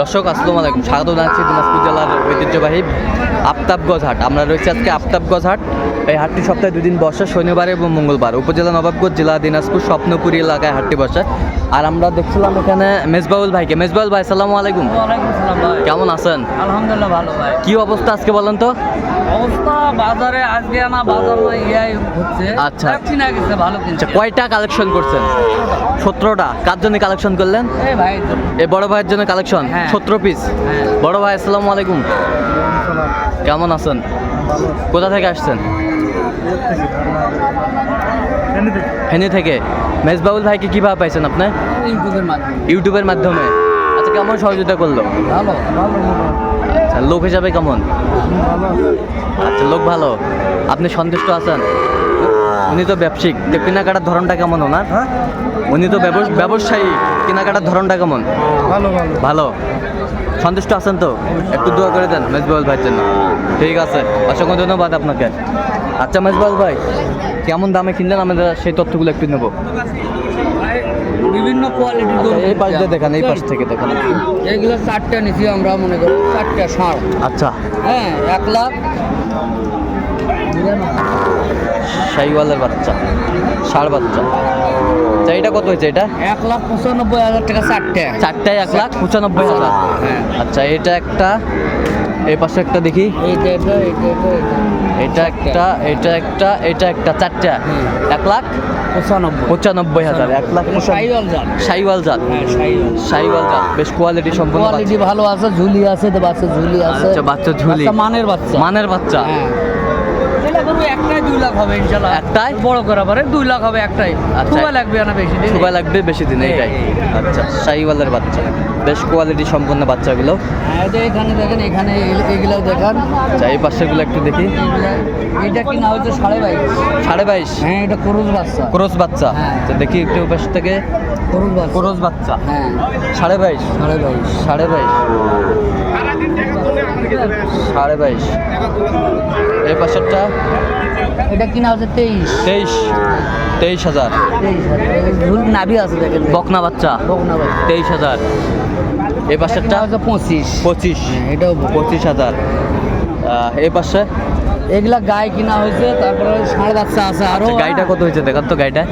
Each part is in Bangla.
দর্শক আসসালামু আলাইকুম। স্বাগত জানাচ্ছি দিনাজপুর জেলার ঐতিহ্যবাহী আফতাবগঞ্জ হাট। আমরা রয়েছি আজকে আফতাবগঞ্জ হাট। এই হাটটি সপ্তাহে দুদিন বসে শনিবার এবং মঙ্গলবার। উপজেলা নবাবগঞ্জ জেলা দিনাজপুর স্বপ্নপুরী এলাকায় হাটটি বসে। আর আমরা দেখছিলাম এখানে মেজবাউল ভাইকে। মেজবাউল ভাই আসসালামু আলাইকুম। কেমন আছেন? আলহামদুলিল্লাহ ভালো ভাই। কি অবস্থা আজকে বলেন তো? অবস্থা বাজারে আজকে না বাজার না ইয়াই হচ্ছে। আচ্ছা। ব্যবসা গেছে ভালো আচ্ছা কিনছে কয়টা কালেকশন করছেন? সতেরোটা? কার জন্য কালেকশন করলেন? এই বড় ভাইয়ের জন্য কালেকশন হ্যাঁ। সতেরো পিস হ্যাঁ। বড় ভাই আসসালামু আলাইকুম। কেমন আছেন? কোথা থেকে আসছেন? ফেনী থেকে। মেজবাউল ভাইকে কীভাবে পাইছেন আপনি? ইউটিউবের মাধ্যমে। ইউটিউবের মাধ্যমে। আচ্ছা কেমন সহযোগিতা করল? ভালো ভালো। আচ্ছা লোক হিসাবে কেমন? আচ্ছা লোক ভালো। আপনি সন্তুষ্ট আছেন? উনি তো ব্যবসায়িক। তো কেনাকাটার ধরনটা কেমন ওনার? উনি তো ব্যবস- ব্যবসায়ী। কেনাকাটার ধরনটা কেমন? ভালো ভালো। ভালো। সন্তুষ্ট আছেন তো? একটু দোয়া করে দেন মেজবাউল ভাইয়ের জন্য। ঠিক আছে। অসংখ্য ধন্যবাদ আপনাকে। আচ্ছা মেজবাউল ভাই কেমন দামে কিনলেন? আমাদের সেই তথ্যগুলো একটু নেব। বিভিন্ন কোয়ালিটির আচ্ছা এই পাশ দিয়ে দেখান এই পাশ থেকে দেখান। এগুলো চারটে নিছি আমরা মনে করি চারটে ষাঁড়। আচ্ছা। হ্যাঁ এক লাখ। শাইওয়ালের বাচ্চা ষাড় বাচ্চা। আচ্ছা এটা কত হয়েছে এটা? এক লাখ পঁচানব্বই হাজার টাকা চারটে। চারটায় এক লাখ পঁচানব্বই হাজার। হ্যাঁ। আচ্ছা এটা একটা এই পাশে একটা দেখি। এটা একটা এটা একটা এটা একটা চারটা। এক লাখ? পঁচানব্বই। পঁচানব্বই হাজার। এক লাখ সাইওয়াল জাত। শাইওয়াল জাত। হ্যাঁ সাইওয়াল। জাত। বেশ কোয়ালিটি সম্পন্ন কোয়ালিটি ভালো আছে ঝুলি আছে তো বাচ্চা ঝুলি আছে। আচ্ছা, বাচ্চা ঝুলি। মানের বাচ্চা। মানের বাচ্চা। একটাই দুই লাখ হবে ইনশাল্লাহ একটাই? বড় করা পারে দুই লাখ হবে একটাই। আচ্ছা। লাগবে না বেশি দিন। লাগবে বেশি দিন এইটাই। আচ্ছা বাচ্চা। বেশ কোয়ালিটি সম্পন্ন বাচ্চাগুলো। হ্যাঁ, এখানে দেখেন এখানে এগুলো- এগুলো দেখান। আচ্ছা এই পাশেগুলো একটু দেখি। এটা কিনা হচ্ছে সাড়ে বাইশ। সাড়ে বাইশ? হ্যাঁ এটা করুজ বাচ্চা। ক্রোস বাচ্চা। হ্যাঁ। তো দেখি একটু পাশ থেকে। করুজ বাচ্চা। হ্যাঁ। সাড়ে বাইশ? সাড়ে বাইশ। সাড়ে বাইশ। সাড়ে বাইশ। এই পাশেরটা এটা কিনা হচ্ছে তেইশ। তেইশ। তেইশ হাজার। ঝুল নাভি আছে দেখেন। বকনা বাচ্চা। বকনা বাচ্চা। তেইশ হাজার। এই পাশেরটা হচ্ছে পঁচিশ। পঁচিশ। হ্যাঁ, এটাও পঁচিশ। হাজার। এই পাশে? এগুলা গায়ে কিনা হয়েছে তারপরে ষাঁড় বাচ্চা আছে আরও। গাইটা গাড়িটা কত হয়েছে? দেখান তো এটা?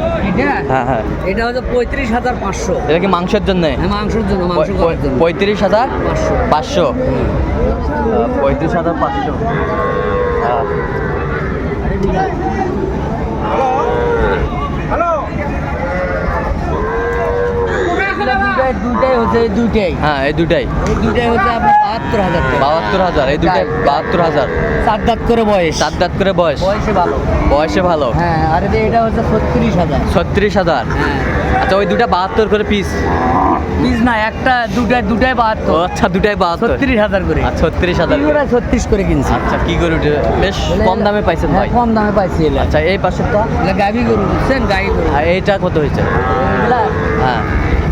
হ্যাঁ হ্যাঁ। এটা হচ্ছে পঁয়ত্রিশ হাজার পাঁচশো। এটা কি মাংসের জন্য? হ্যাঁ মাংসের জন্য মাংস জন্য। পঁয়ত্রিশ হাজার পাঁচশো। পাঁচশো। পঁয়ত্রিশ হাজার পাঁচশো। দুইটাই দুইটাই হচ্ছে এই দুইটাই। হ্যাঁ এই দুটাই এই দুইটাই হচ্ছে আপনার বাহাত্তর হাজার বাহাত্তর হাজার এই দুটাই বাহাত্তর হাজার। চার দাঁত করে বয়স। চার দাঁত করে বয়স। বয়সে ভালো। বয়সে ভালো। হ্যাঁ আর এটা হচ্ছে ছত্রিশ হাজার। ছত্রিশ হাজার। হ্যাঁ। আচ্ছা ওই দুটা বাহাত্তর করে পিস পিস না একটা দুটাই দুটাই বাহাত্তর। আচ্ছা দুটাই বাহাত্তর। ছত্রিশ হাজার করে। আচ্ছা ছত্রিশ হাজার। এগুলা ছত্রিশ করে কিনছি। আচ্ছা কি করে উঠে? বেশ কম দামে পাইছেন হ্যাঁ, ভাই। কম দামে পাইছি আচ্ছা এই পাশেরটা গাভি গরু বুঝছেন? গাই গরু। আর এইটা কত হয়েছে? হ্যাঁ।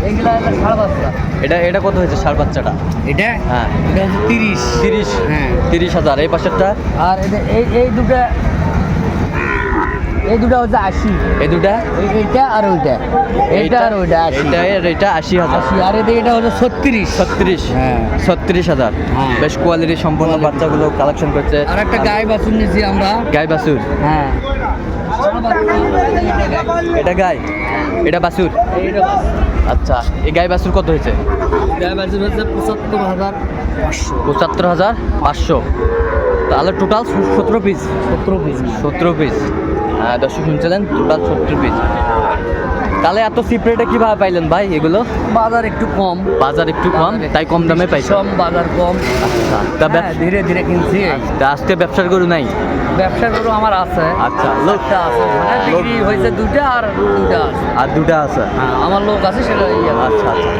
এগুলা এটা এটা কত হয়েছে সার বাচ্চাটা? এটা? হ্যাঁ। এটা হচ্ছে তিরিশ। তিরিশ? হ্যাঁ। তিরিশ হাজার। এই পাশেরটা? আর এটা এই এই দুটা এই দুটা হচ্ছে আশি। এই দুটা? এইটা আর ওইটা। এইটা আর ওইটা এটা এর এটা আশি হাজার। আশি আর এটা এটা হচ্ছে ছত্রিশ। ছত্রিশ? হ্যাঁ। ছত্রিশ হাজার। হ্যাঁ। বেশ কোয়ালিটি Quality। বাচ্চাগুলো কালেকশন করছে। আর একটা গায়ে বাছুর নিয়েছি আমরা। গায়ে বাছুর? হ্যাঁ। এটা গাই। এটা বাসুর আচ্ছা এই গাই বাসুর কত হয়েছে? পঁচাত্তর হাজার পাঁচশো। পঁচাত্তর হাজার পাঁচশো। তাহলে টোটাল সতেরো পিস সতেরো পিস সতেরো পিস হ্যাঁ দর্শক শুনছিলেন টোটাল সত্তর পিস তাহলে এত চিপ রেটে কীভাবে পাইলেন ভাই এগুলো? বাজার একটু কম। বাজার একটু কম? তাই কম দামে পাইছো কম বাজার কম। আচ্ছা। তা হ্যাঁ, ধীরে ধীরে কিনছি। তা আজকে ব্যবসার গরু নাই? ব্যবসা গরু আমার আছে। আচ্ছা, লোকটা আছে। মানে বিক্রি হয়েছে দুটা আর দুটা আছে। আর দুটা আছে? হ্যাঁ আমার লোক আছে সেটা ইয়ে। আচ্ছা আচ্ছা।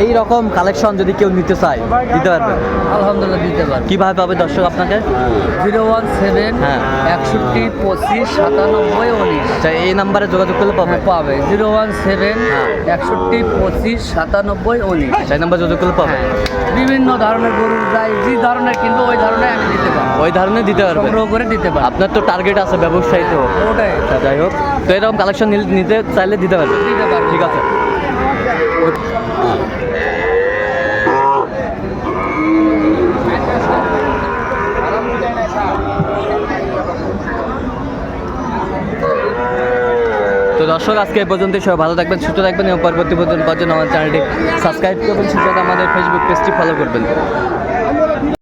এই রকম কালেকশন যদি কেউ নিতে চায় দিতে পারবে। আলহামদুলিল্লাহ দিতে পারি কীভাবে পাবে দর্শক আপনাকে? Zero one seven. একষট্টি পঁচিশ সাতানব্বই উনিশ। এই নাম্বারে যোগাযোগ করলে পাবে? পাবে। Zero one seven. একষট্টি পঁচিশ সাতানব্বই উনিশ। সেই নাম্বারে যোগাযোগ করলে পাবে? বিভিন্ন ধরনের গরু যাই যে ধরনের কিন্তু ওই ধরনের আমি দিতে পারি ওই ধরনের দিতে পারবেন সংগ্রহ করে দিতে পারি আপনার তো টার্গেট আছে ব্যবসায়ী তো। ওটাই। আচ্ছা, যাই হোক। তো এরকম কালেকশন নিতে চাইলে দিতে পারব। ঠিক আছে। তো দর্শক, আজকে এই পর্যন্ত সবাই ভালো থাকবেন, সুস্থ থাকবেন এবং পরবর্তী পর্যন্ত জন্য আমার চ্যানেলটি সাবস্ক্রাইব করবেন, সুস্থ আমাদের ফেসবুক পেজটি ফলো করবেন।